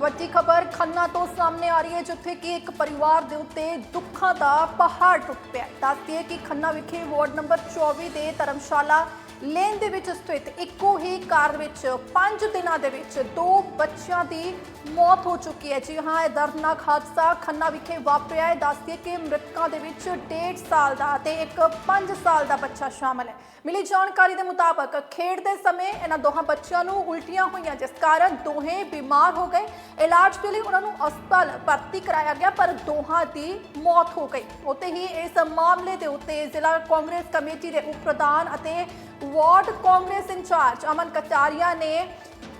ਵੱਡੀ ਖਬਰ ਖੰਨਾ ਤੋਂ ਸਾਹਮਣੇ ਆ ਰਹੀ ਹੈ, ਜਿੱਥੇ ਕਿ ਇੱਕ ਪਰਿਵਾਰ ਦੇ ਉੱਤੇ ਦੁੱਖਾਂ ਦਾ ਪਹਾੜ ਟੁੱਟ ਪਿਆ ਦੱਸਦੀ ਹੈ ਕਿ ਖੰਨਾ ਵਿਖੇ ਵਾਰਡ ਨੰਬਰ 24 ਦੇ ਧਰਮਸ਼ਾਲਾ ਲੇਨ ਦੇ ਵਿੱਚ ਸਥਿਤ ਇੱਕੋ ਹੀ ਕਾਰ ਵਿੱਚ 5 ਦਿਨਾਂ ਦੇ ਵਿੱਚ ਦੋ ਬੱਚਿਆਂ ਦੀ ਮੌਤ ਹੋ ਚੁੱਕੀ ਹੈ। ਜੀ ਹਾਂ, ਇਹ ਦਰਦਨਾਕ ਹਾਦਸਾ ਖੰਨਾ ਵਿਖੇ ਵਾਪਰਿਆ ਹੈ। ਦੱਸਦੀਏ ਕਿ ਮ੍ਰਿਤਕਾਂ ਦੇ ਵਿੱਚ 1.5 ਸਾਲ ਦਾ ਤੇ ਇੱਕ 5 ਸਾਲ ਦਾ ਬੱਚਾ ਸ਼ਾਮਲ ਹੈ। ਮਿਲੀ ਜਾਣਕਾਰੀ ਦੇ ਮੁਤਾਬਕ ਖੇਡਦੇ ਸਮੇਂ ਇਹਨਾਂ ਦੋਹਾਂ ਬੱਚਿਆਂ ਨੂੰ ਉਲਟੀਆਂ ਹੋਈਆਂ, ਜਿਸ ਕਾਰਨ ਦੋਹੇ ਬਿਮਾਰ ਹੋ ਗਏ। ਇਲਾਜ ਦੇ ਲਈ ਉਹਨਾਂ ਨੂੰ ਹਸਪਤਾਲ ਭਰਤੀ ਕਰਾਇਆ ਗਿਆ, ਪਰ ਦੋਹਾਂ ਦੀ ਮੌਤ ਹੋ ਗਈ। ਉੱਤੇ ਹੀ ਇਸ ਮਾਮਲੇ ਦੇ ਉੱਤੇ ਜ਼ਿਲ੍ਹਾ ਕਾਂਗਰਸ ਕਮੇਟੀ ਦੇ ਉਪ ਪ੍ਰਧਾਨ ਅਤੇ ਵਾਰਡ ਕਾਂਗਰਸ ਇੰਚਾਰਜ ਅਮਨ ਕਟਾਰੀਆ ਨੇ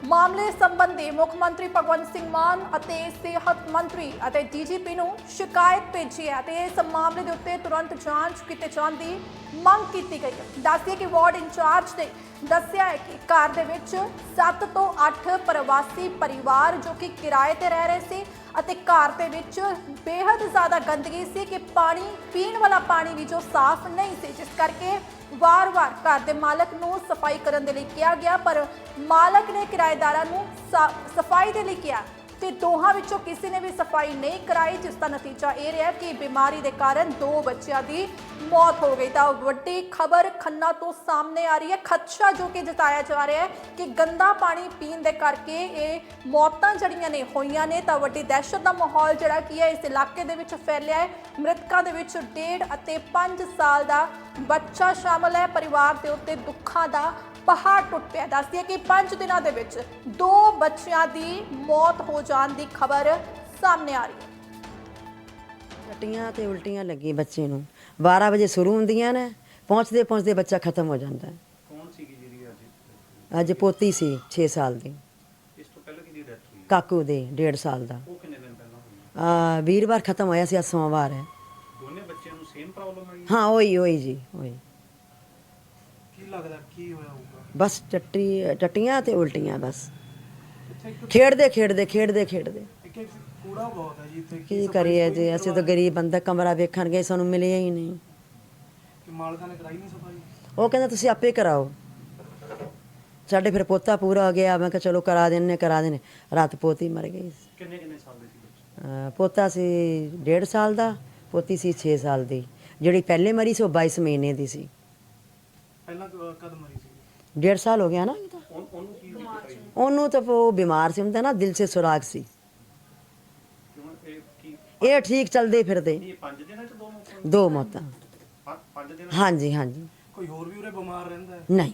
ਮਾਮਲੇ ਸੰਬੰਧੀ ਮੁੱਖ ਮੰਤਰੀ ਭਗਵੰਤ ਸਿੰਘ ਮਾਨ ਅਤੇ ਸਿਹਤ ਮੰਤਰੀ ਅਤੇ ਡੀਜੀਪੀ ਨੂੰ ਸ਼ਿਕਾਇਤ ਭੇਜੀ ਹੈ ਤੇ ਇਸ ਮਾਮਲੇ ਦੇ ਉੱਤੇ ਤੁਰੰਤ ਜਾਂਚ ਕੀਤੇ ਜਾਣ ਦੀ ਮੰਗ ਕੀਤੀ ਗਈ ਹੈ। ਦੱਸਦੀਏ ਕਿ ਵਾਰਡ ਇੰਚਾਰਜ ਨੇ ਦੱਸਿਆ ਹੈ ਕਿ ਘਰ ਦੇ ਵਿੱਚ 7 ਤੋਂ 8 ਪ੍ਰਵਾਸੀ ਪਰਿਵਾਰ ਜੋ ਕਿ ਕਿਰਾਏ ਤੇ ਰਹਿ ਰਹੇ ਸੀ ਅਤੇ ਘਰ ਦੇ ਵਿੱਚ ਬੇहद ਜ਼ਿਆਦਾ ਗੰਦਗੀ ਸੀ ਕਿ ਪਾਣੀ, ਪੀਣ ਵਾਲਾ ਪਾਣੀ ਵੀ ਜੋ ਸਾਫ਼ ਨਹੀਂ ਸੀ, ਜਿਸ ਕਰਕੇ ਵਾਰ-ਵਾਰ ਘਰ ਦੇ ਮਾਲਕ ਨੂੰ ਸਫ਼ਾਈ ਕਰਨ ਦੇ ਲਈ ਕਿਹਾ ਗਿਆ, ਪਰ ਮਾਲਕ ਨੇ ਕਿਰਾਏਦਾਰਾਂ ਨੂੰ ਸਾ- ਸਫ਼ਾਈ ਦੇ ਲਈ ਕਿਹਾ। ਤੇ ਦੋਹਾਂ ਵਿੱਚੋਂ ਕਿਸੇ ਨੇ ਵੀ ਸਫ਼ਾਈ ਨਹੀਂ ਕਰਾਈ, ਜਿਸ ਦਾ ਨਤੀਜਾ ਇਹ ਰਿਹਾ ਕਿ ਬਿਮਾਰੀ ਦੇ ਕਾਰਨ ਦੋ ਬੱਚਿਆਂ ਦੀ ਮੌਤ ਹੋ ਗਈ। ਤਾਂ ਵੱਡੀ ਖਬਰ ਖੰਨਾ ਤੋਂ ਸਾਹਮਣੇ ਆ ਰਹੀ ਹੈ। ਖਦਸ਼ਾ ਜੋ ਕਿ ਜਤਾਇਆ ਜਾ ਰਿਹਾ ਹੈ ਕਿ ਗੰਦਾ ਪਾਣੀ ਪੀਣ ਦੇ ਕਰਕੇ ਇਹ ਮੌਤਾਂ ਜਿਹੜੀਆਂ ਨੇ ਹੋਈਆਂ ਨੇ, ਤਾਂ ਵੱਡੀ ਦਹਿਸ਼ਤ ਦਾ ਮਾਹੌਲ ਜਿਹੜਾ ਕੀ ਹੈ, ਇਸ ਇਲਾਕੇ ਦੇ ਵਿੱਚ ਫੈਲਿਆ ਹੈ। ਮ੍ਰਿਤਕਾਂ ਦੇ ਵਿੱਚ ਡੇਢ ਅਤੇ 5 ਸਾਲ ਦਾ ਬੱਚਾ ਸ਼ਾਮਲ ਹੈ। ਪਰਿਵਾਰ ਦੇ ਉੱਤੇ ਦੁੱਖਾਂ ਦਾ ਪਹਾੜ ਟੁੱਟ ਪਿਆ ਦੱਸਦੀ ਕਿ 5 ਦਿਨਾਂ ਦੇ ਵਿੱਚ ਦੋ ਬੱਚਿਆਂ ਦੀ ਮੌਤ ਹੋ ਜਾਣ ਦੀ ਖਬਰ ਸਾਹਮਣੇ ਆ ਰਹੀ ਹੈ। ਟੱਟੀਆਂ ਤੇ ਉਲਟੀਆਂ ਲੱਗੀ ਬੱਚੇ ਨੂੰ। 12 ਵਜੇ ਸ਼ੁਰੂ ਹੁੰਦੀਆਂ ਨੇ ਪਹੁੰਚਦੇ ਪਹੁੰਚਦੇ ਬੱਚਾ ਖਤਮ ਹੋ ਜਾਂਦਾ ਹੈ। ਕੌਣ ਸੀਗੀ ਜਿਹੜੀ ਅੱਜ ਅੱਜ ਪੋਤੀ ਸੀ 6 ਸਾਲ ਦੀ। ਇਸ ਤੋਂ ਪਹਿਲਾਂ ਕਿਹਦੀ ਡੈਥ ਹੋਈ? ਕਾਕੂ ਦੇ 1.5 ਸਾਲ ਦਾ। ਉਹ ਕਿੰਨੇ ਦਿਨ ਪਹਿਲਾਂ ਹੋਈ? ਆ ਵੀਰਵਾਰ ਖਤਮ ਹੋਇਆ ਸੀ ਅੱਜ ਸੋਮਵਾਰ ਹੈ। ਦੋਨੇ ਬੱਚਿਆਂ ਨੂੰ ਸੇਮ ਪ੍ਰੋਬਲਮ ਆਈ? ਹਾਂ ਉਹੀ ਉਹੀ ਜੀ ਉਹੀ। ਕੀ ਲੱਗਦਾ ਕੀ ਹੋਇਆ ਬਸ ਟੱਟੀ ਟੱਟੀਆਂ ਤੇ ਉਲਟੀਆਂ ਬਸ। ਖੇਡਦੇ ਖੇਡਦੇ ਖੇਡਦੇ ਖੇਡਦੇ। ਇੱਕ ਇੱਕ ਕੂੜਾ ਬਹੁਤ ਹੈ ਜੀ ਇੱਥੇ ਕੀ ਕਰੀਏ ਜੀ ਅਸੀਂ ਤਾਂ ਗਰੀਬ ਬੰਦਾ ਕਮਰਾ ਵੇਖਣ ਗਏ ਸਾਨੂੰ ਮਿਲਿਆ ਹੀ ਨਹੀਂ। ਕਿ ਮਾਲਕਾਂ ਨੇ ਕਰਾਈ ਨਹੀਂ ਸਫ਼ਾਈ? ਉਹ ਕਹਿੰਦਾ ਤੁਸੀਂ ਆਪੇ ਕਰਾਓ। ਸਾਡੇ ਫਿਰ ਪੋਤਾ ਪੂਰਾ ਹੋ ਗਿਆ ਮੈਂ ਕਿਹਾ ਚਲੋ ਕਰਾ ਦਿੰਨੇ ਕਰਾ ਦਿੰਨੇ। ਰਾਤ ਪੋਤੀ ਮਰ ਗਈ ਕਿੰਨੇ ਕਿੰਨੇ ਸਾਲ ਦੇ ਸੀ ਬੱਚੇ? ਪੋਤਾ ਸੀ 1.5 ਸਾਲ ਦਾ ਪੋਤੀ ਸੀ 6 ਸਾਲ ਦੀ। ਜਿਹੜੀ ਪਹਿਲੇ ਮਰੀ ਸੀ ਉਹ 22 ਮਹੀਨੇ ਦੀ ਸੀ। ਪਹਿਲਾਂ ਕਦ ਮਰੀ ਸੀ? 1.5 ਸਾਲ ਹੋ ਗਿਆ ਨਾ। ਉਹਨ- ਤਾਂ ਉਹ ਬਿਮਾਰ ਸੀ ਹੁੰਦਾ ਨਾ ਦਿਲ ਸੇ ਸੁਰਾਗ ਸੀ। ਇਹ ਠੀਕ ਚੱਲਦੇ ਫਿਰਦੇ। ਇਹ 5 ਦਿਨਾਂ ਚ ਦੋ ਮੌਤਾਂ ਦੋ ਮੌਤਾਂ। 5 ਦਿਨ ਹਾਂਜੀ ਹਾਂਜੀ। ਕੋਈ ਹੋਰ ਵੀ ਉਰੇ ਬਿਮਾਰ ਰਹਿੰਦਾ ਹੈ? ਨਹੀਂ।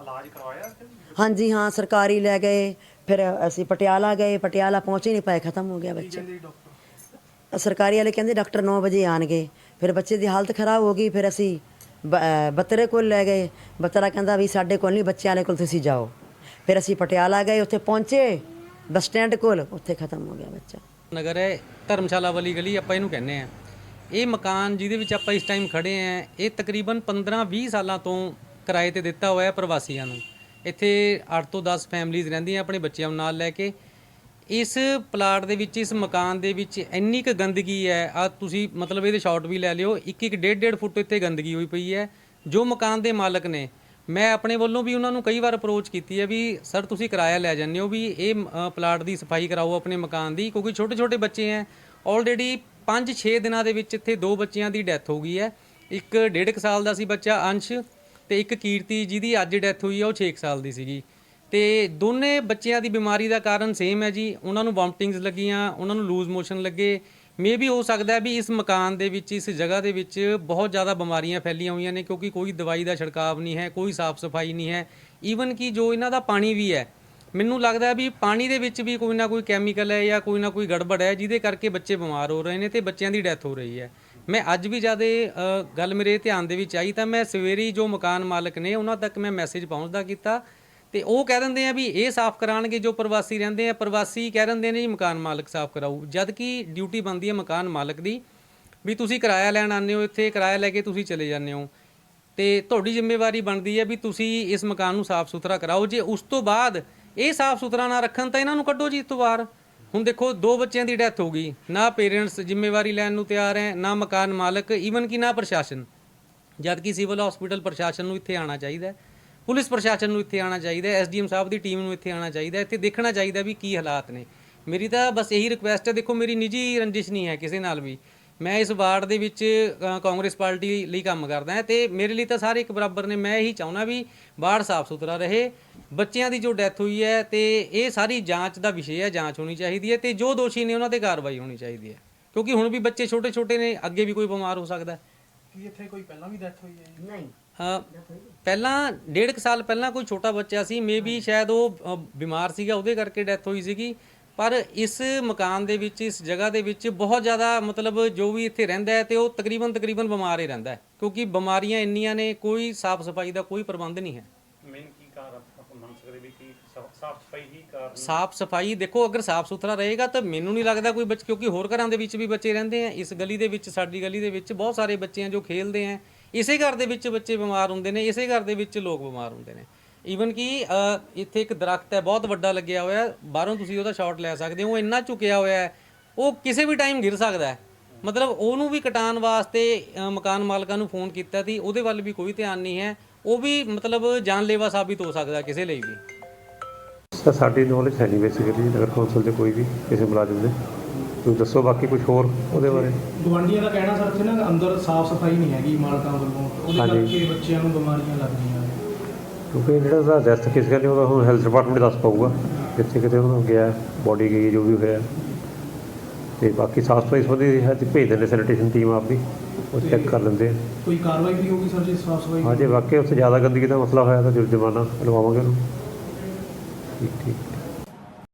ਇਲਾਜ ਕਰਵਾਇਆ ਹਾਂਜੀ ਹਾਂ ਸਰਕਾਰੀ ਲੈ ਗਏ ਫਿਰ ਅਸੀਂ ਪਟਿਆਲਾ ਗਏ ਪਟਿਆਲਾ ਪਹੁੰਚ ਹੀ ਨਹੀਂ ਪਾਏ ਖਤਮ ਹੋ ਗਿਆ ਬੱਚਾ। ਸਰਕਾਰੀ ਵਾਲੇ ਕਹਿੰਦੇ ਡਾਕਟਰ 9 ਵਜੇ ਆਣਗੇ ਫਿਰ ਬੱਚੇ ਦੀ ਹਾਲਤ ਖਰਾਬ ਹੋ ਗਈ ਫਿਰ ਅਸੀਂ ਬੱਤਰੇ ਕੋਲ ਲੈ ਗਏ। ਬਤਰਾ ਕਹਿੰਦਾ ਵੀ ਸਾਡੇ ਕੋਲ ਨਹੀਂ, ਬੱਚਿਆਂ ਵਾਲੇ ਕੋਲ ਤੁਸੀਂ ਜਾਓ। ਫਿਰ ਅਸੀਂ ਪਟਿਆਲਾ ਗਏ, ਉੱਥੇ ਪਹੁੰਚੇ, ਬੱਸ ਸਟੈਂਡ ਕੋਲ, ਉੱਥੇ ਖਤਮ ਹੋ ਗਿਆ ਬੱਚਾ। ਨਗਰ ਹੈ, ਧਰਮਸ਼ਾਲਾ ਵਾਲੀ ਗਲੀ ਆਪਾਂ ਇਹਨੂੰ ਕਹਿੰਦੇ ਆ ਇਹ ਮਕਾਨ ਜਿਹਦੇ ਵਿੱਚ ਆਪਾਂ ਇਸ ਟਾਈਮ ਖੜੇ ਆ ਇਹ ਤਕਰੀਬਨ 15-20 ਸਾਲਾਂ ਤੋਂ ਕਿਰਾਏ ਤੇ ਦਿੱਤਾ ਹੋਇਆ ਹੈ ਪ੍ਰਵਾਸੀਆਂ ਨੂੰ। ਇੱਥੇ 8 ਤੋਂ 10 ਫੈਮਲੀਆਂ ਰਹਿੰਦੀਆਂ ਆਪਣੇ ਬੱਚਿਆਂ ਨੂੰ ਨਾਲ ਲੈ ਕੇ ਇਸ ਪਲਾਟ ਦੇ ਵਿੱਚ, ਇਸ ਮਕਾਨ ਦੇ ਵਿੱਚ ਇੰਨੀ ਕੁ ਗੰਦਗੀ ਹੈ ਆ ਤੁਸੀਂ ਮਤਲਬ ਇਹਦੇ ਸ਼ਾਟ ਵੀ ਲੈ ਲਿਓ ਇੱਕ ਇੱਕ ਡੇਢ ਡੇਢ ਫੁੱਟ ਇੱਥੇ ਗੰਦਗੀ ਹੋਈ ਪਈ ਹੈ, ਜੋ ਮਕਾਨ ਦੇ ਮਾਲਕ ਨੇ, ਮੈਂ ਆਪਣੇ ਵੱਲੋਂ ਵੀ ਉਹਨਾਂ ਨੂੰ ਕਈ ਵਾਰ ਅਪਰੋਚ ਕੀਤੀ ਹੈ ਵੀ, ਸਰ, ਤੁਸੀਂ ਕਿਰਾਇਆ ਲੈ ਜਾਂਦੇ ਹੋ ਵੀ ਇਹ ਪਲਾਟ ਦੀ ਸਫ਼ਾਈ ਕਰਾਓ ਆਪਣੇ ਮਕਾਨ ਦੀ, ਕਿਉਂਕਿ ਛੋਟੇ ਛੋਟੇ ਬੱਚੇ ਹੈ ਆਲਰੇਡੀ 5-6 ਦਿਨਾਂ ਦੇ ਵਿੱਚ ਇੱਥੇ ਦੋ ਬੱਚਿਆਂ ਦੀ ਡੈਥ ਹੋ ਗਈ ਹੈ, ਇੱਕ ਡੇਢ ਕੁ ਸਾਲ ਦਾ ਸੀ ਬੱਚਾ ਅੰਸ਼ ਤੇ ਇੱਕ ਕੀਰਤੀ ਜਿਹਦੀ ਅੱਜ ਡੈਥ ਹੋਈ ਹੈ, ਉਹ 6 ਸਾਲ ਦੀ ਸੀਗੀ। ਤੇ ਦੋਨੇ ਬੱਚਿਆਂ ਦੀ ਬਿਮਾਰੀ ਦਾ ਕਾਰਨ ਸੇਮ ਹੈ ਜੀ। ਉਹਨਾਂ ਨੂੰ ਵੋਮਟਿੰਗਸ ਲੱਗੀਆਂ, ਉਹਨਾਂ ਨੂੰ ਲੂਜ਼ ਮੋਸ਼ਨ ਲੱਗੇ। ਮੇ ਵੀ ਹੋ ਸਕਦਾ ਹੈ ਵੀ ਇਸ ਮਕਾਨ ਦੇ ਵਿੱਚ, ਇਸ ਜਗ੍ਹਾ ਦੇ ਵਿੱਚ ਬਹੁਤ ਜ਼ਿਆਦਾ ਬਿਮਾਰੀਆਂ ਫੈਲੀਆਂ ਹੋਈਆਂ ਨੇ ਕਿਉਂਕਿ ਕੋਈ ਦਵਾਈ ਦਾ ਛਿੜਕਾਵ ਨਹੀਂ ਹੈ, ਕੋਈ ਸਾਫ਼ ਸਫ਼ਾਈ ਨਹੀਂ ਹੈ। ਈਵਨ ਕਿ ਜੋ ਇਹਨਾਂ ਦਾ ਪਾਣੀ ਵੀ ਹੈ, ਮੈਨੂੰ ਲੱਗਦਾ ਹੈ ਵੀ ਪਾਣੀ ਦੇ ਵਿੱਚ ਵੀ ਕੋਈ ਨਾ ਕੋਈ ਕੈਮੀਕਲ ਹੈ ਜਾਂ ਕੋਈ ਨਾ ਕੋਈ ਗੜਬੜ ਹੈ ਜਿਹਦੇ ਕਰਕੇ ਬੱਚੇ ਬਿਮਾਰ ਹੋ ਰਹੇ ਨੇ ਤੇ ਬੱਚਿਆਂ ਦੀ ਡੈਥ ਹੋ ਰਹੀ ਹੈ। ਮੈਂ ਅੱਜ ਵੀ ਜਦ ਇਹ ਗੱਲ ਮੇਰੇ ਧਿਆਨ ਦੇ ਵਿੱਚ ਆਈ ਤਾਂ ਮੈਂ ਸਵੇਰੇ ਜੋ ਮਕਾਨ ਮਾਲਕ ਨੇ ਉਹਨਾਂ ਤੱਕ ਮੈਂ ਮੈਸੇਜ ਪਹੁੰਚਦਾ ਕੀਤਾ। ਤੇ ਉਹ ਕਹਿ ਦਿੰਦੇ ਆ ਵੀ ਇਹ ਸਾਫ਼ ਕਰਾਣਗੇ ਜੋ ਪ੍ਰਵਾਸੀ ਰਹਿੰਦੇ ਆ, ਪ੍ਰਵਾਸੀ ਕਹਿ ਦਿੰਦੇ ਨੇ ਜੀ ਮਕਾਨ ਮਾਲਕ ਸਾਫ਼ ਕਰਾਊ। ਜਦ ਕਿ ਡਿਊਟੀ ਬਣਦੀ ਹੈ ਮਕਾਨ ਮਾਲਕ ਦੀ, ਵੀ ਤੁਸੀਂ ਕਿਰਾਇਆ ਲੈਣ ਆਉਂਦੇ ਹੋ ਇੱਥੇ, ਕਿਰਾਇਆ ਲੈ ਕੇ ਤੁਸੀਂ ਚਲੇ ਜਾਂਦੇ ਹੋ। ਤੇ ਤੁਹਾਡੀ ਜ਼ਿੰਮੇਵਾਰੀ ਬਣਦੀ ਹੈ ਵੀ ਤੁਸੀਂ ਇਸ ਮਕਾਨ ਨੂੰ ਸਾਫ਼ ਸੁਥਰਾ ਕਰਾਓ। ਜੇ ਉਸ ਤੋਂ ਬਾਅਦ ਇਹ ਸਾਫ਼ ਸੁਥਰਾ ਨਾ ਰੱਖਣ ਤਾਂ ਇਹਨਾਂ ਨੂੰ ਕੱਢੋ ਜੀ ਇਸ ਤੋਂ ਬਾਹਰ। ਹੁਣ ਦੇਖੋ, ਦੋ ਬੱਚਿਆਂ ਦੀ ਡੈਥ ਹੋ ਗਈ। ਨਾ ਪੇਰੈਂਟਸ ਜ਼ਿੰਮੇਵਾਰੀ ਲੈਣ ਨੂੰ ਤਿਆਰ ਹੈ, ਨਾ ਮਕਾਨ ਮਾਲਕ, ਈਵਨ ਕਿ ਨਾ ਪ੍ਰਸ਼ਾਸਨ। ਜਦ ਕਿ ਸਿਵਲ ਹਸਪੀਟਲ ਪ੍ਰਸ਼ਾਸਨ ਨੂੰ ਇੱਥੇ ਆਉਣਾ ਚਾਹੀਦਾ ਹੈ। ਪੁਲਿਸ ਪ੍ਰਸ਼ਾਸਨ ਨੂੰ ਇੱਥੇ ਆਉਣਾ ਚਾਹੀਦਾ ਹੈ ਐਸਡੀਐਮ ਸਾਹਿਬ ਦੀ ਟੀਮ ਨੂੰ ਇੱਥੇ ਆਉਣਾ ਚਾਹੀਦਾ ਹੈ ਇੱਥੇ ਦੇਖਣਾ ਚਾਹੀਦਾ ਵੀ ਕੀ ਹਾਲਾਤ ਨੇ। ਮੇਰੀ ਤਾਂ ਬਸ ਇਹੀ ਰਿਕੁਐਸਟ ਹੈ ਦੇਖੋ ਮੇਰੀ ਨਿੱਜੀ ਰੰਜਿਸ਼ ਨਹੀਂ ਹੈ ਕਿਸੇ ਨਾਲ ਵੀ। ਮੈਂ ਇਸ ਵਾਰਡ ਦੇ ਵਿੱਚ ਕਾਂਗਰਸ ਪਾਰਟੀ ਲਈ ਕੰਮ ਕਰਦਾ ਹਾਂ ਤੇ ਮੇਰੇ ਲਈ ਤਾਂ ਸਾਰੇ ਇੱਕ ਬਰਾਬਰ ਨੇ। ਮੈਂ ਇਹੀ ਚਾਹੁੰਦਾ ਵੀ ਵਾਰਡ ਸਾਫ਼ ਸੁਥਰਾ ਰਹੇ ਬੱਚਿਆਂ ਦੀ ਜੋ ਡੈਥ ਹੋਈ ਹੈ ਤੇ ਇਹ ਸਾਰੀ ਜਾਂਚ ਦਾ ਵਿਸ਼ੇ ਹੈ ਜਾਂਚ ਹੋਣੀ ਚਾਹੀਦੀ ਹੈ ਤੇ ਜੋ ਦੋਸ਼ੀ ਨੇ ਉਹਨਾਂ ਤੇ ਕਾਰਵਾਈ ਹੋਣੀ ਚਾਹੀਦੀ ਹੈ। ਕਿਉਂਕਿ ਹੁਣ ਵੀ ਬੱਚੇ ਛੋਟੇ ਛੋਟੇ ਨੇ ਅੱਗੇ ਵੀ ਕੋਈ ਬਿਮਾਰ ਹੋ ਸਕਦਾ ਕੀ ਇੱਥੇ ਕੋਈ ਪਹਿਲਾਂ ਵੀ ਡੈਥ ਹੋਈ ਹੈ ਜੀ? ਨਹੀਂ। ਪਹਿਲਾਂ ਡੇਢ ਕੁ ਸਾਲ ਪਹਿਲਾਂ ਕੋਈ ਛੋਟਾ ਬੱਚਾ ਸੀ ਮੇਬੀ ਸ਼ਾਇਦ ਉਹ ਅ, ਬਿਮਾਰ ਸੀਗਾ ਉਹਦੇ ਕਰਕੇ ਡੈਥ ਹੋਈ ਸੀਗੀ। ਪਰ ਇਸ ਮਕਾਨ ਦੇ ਵਿੱਚ ਇਸ ਜਗ੍ਹਾ ਦੇ ਵਿੱਚ ਬਹੁਤ ਜ਼ਿਆਦਾ ਮਤਲਬ ਜੋ ਵੀ ਇੱਥੇ ਰਹਿੰਦਾ ਹੈ ਤੇ ਉਹ ਤਕਰੀਬਨ ਤਕਰੀਬਨ ਬਿਮਾਰ ਹੀ ਰਹਿੰਦਾ ਹੈ। ਕਿਉਂਕਿ ਬਿਮਾਰੀਆਂ ਇੰਨੀਆਂ ਨੇ ਕੋਈ ਸਾਫ਼ ਸਫ਼ਾਈ ਦਾ ਕੋਈ ਪ੍ਰਬੰਧ ਨਹੀਂ ਹੈ। ਮੇਨ ਕੀ ਕਾਰਨ ਆਪਾਂ ਮੰਨ ਸਕਦੇ ਵੀ ਕੀ ਸਾਫ਼ ਸਫ਼ਾਈ ਹੀ ਕਾਰਨ ਸਾਫ਼ ਸਫ਼ਾਈ ਦੇਖੋ ਅਗਰ ਸਾਫ਼ ਸੁਥਰਾ ਰਹੇਗਾ ਤਾਂ ਮੈਨੂੰ ਨਹੀਂ ਲੱਗਦਾ ਕੋਈ ਬੱਚ ਕਿਉਂਕਿ ਹੋਰ ਘਰਾਂ ਦੇ ਵਿੱਚ ਵੀ ਬੱਚੇ ਰਹਿੰਦੇ ਆ। ਇਸ ਗਲੀ ਦੇ ਵਿੱਚ ਸਾਡੀ ਗਲੀ ਦੇ ਵਿੱਚ ਬਹੁਤ ਸਾਰੇ ਬੱਚੇ ਆ ਜੋ ਖੇਡਦੇ ਆ। ਇਸੇ ਘਰ ਦੇ ਵਿੱਚ ਬੱਚੇ ਬਿਮਾਰ ਹੁੰਦੇ ਨੇ ਇਸੇ ਘਰ ਦੇ ਵਿੱਚ ਲੋਕ ਬਿਮਾਰ ਹੁੰਦੇ ਨੇ। ਈਵਨ ਕਿ ਅ, ਇੱਥੇ ਇੱਕ ਦਰਖਤ ਹੈ ਬਹੁਤ ਵੱਡਾ ਲੱਗਿਆ ਹੋਇਆ ਹੈ। ਬਾਹਰੋਂ ਤੁਸੀਂ ਉਹਦਾ ਸ਼ਾਟ ਲੈ ਸਕਦੇ ਹੋ ਉਹ ਇੰਨਾ ਝੁਕਿਆ ਹੋਇਆ ਹੈ ਉਹ ਕਿਸੇ ਵੀ ਟਾਈਮ ਗਿਰ ਸਕਦਾ ਹੈ। ਮਤਲਬ ਉਹਨੂੰ ਵੀ ਕਟਾਉਣ ਵਾਸਤੇ ਅ, ਮਕਾਨ ਮਾਲਕਾਂ ਨੂੰ ਫੋਨ ਕੀਤਾ ਸੀ ਉਹਦੇ ਵੱਲ ਵੀ ਕੋਈ ਧਿਆਨ ਨਹੀਂ ਹੈ ਉਹ ਵੀ ਮਤਲਬ ਜਾਨਲੇਵਾ ਸਾਬਿਤ ਹੋ ਸਕਦਾ ਕਿਸੇ ਲਈ ਵੀ। ਸਰ ਸਾਡੀ ਨੌਲੇਜ ਹੈ ਨਹੀਂ ਬੇਸਿਕਲੀ ਨਗਰ ਕੌਂਸਲ ਦੇ ਕੋਈ ਵੀ ਕਿਸੇ ਮੁਲਾਜ਼ਮ ਦੇ। ਤੁਸੀਂ ਦੱਸੋ ਬਾਕੀ ਕੁਝ ਹੋਰ ਉਹਦੇ ਬਾਰੇ? ਗਵਾਂਡੀਆਂ ਦਾ ਕਹਿਣਾ ਸਰ ਇੱਥੇ ਨਾ ਅੰਦਰ ਸਾਫ਼ ਸਫ਼ਾਈ ਨਹੀਂ ਹੈਗੀ ਮਾਲਕਾਂ ਵੱਲੋਂ। ਉਹਦੇ ਹਾਂਜੀ। ਕਰਕੇ ਬੱਚਿਆਂ ਨੂੰ ਬਿਮਾਰੀਆਂ ਲੱਗਦੀਆਂ ਨੇ। ਕਿਉਂਕਿ ਜਿਹੜਾ ਦਾ ਡੈਥ ਕਿਸ ਗੱਲ ਉਹਦਾ ਹੁਣ ਹੈਲਥ ਡਿਪਾਰਟਮੈਂਟ ਦੱਸ ਪਾਊਗਾ ਕਿੱਥੇ ਕਿਤੇ ਉਹਨੂੰ ਗਿਆ ਬੋਡੀ ਗਈ ਜੋ ਵੀ ਹੋਇਆ। ਤੇ ਬਾਕੀ ਸਾਫ਼ ਸਫ਼ਾਈ ਸੰਬੰਧੀ ਹੈ ਤੇ ਭੇਜ ਦਿੰਦੇ ਸੈਨੀਟੇਸ਼ਨ ਟੀਮ ਆਪਦੀ ਉਹ ਚੈੱਕ ਕਰ ਲੈਂਦੇ ਆ। ਕੋਈ ਕਾਰਵਾਈ ਵੀ ਹੋਊਗੀ ਸਰ ਜੇ ਸਾਫ਼ ਸਫ਼ਾਈ ਹਾਂ ਜੇ ਵਾਕਈ ਉੱਥੇ ਜ਼ਿਆਦਾ ਗੰਦਗੀ ਦਾ ਮਸਲਾ ਹੋਇਆ ਤਾਂ ਜੁਰਮਾਨਾ ਲਵਾਵਾਂਗੇ ਉਹਨੂੰ। ਠੀਕ ਠੀਕ।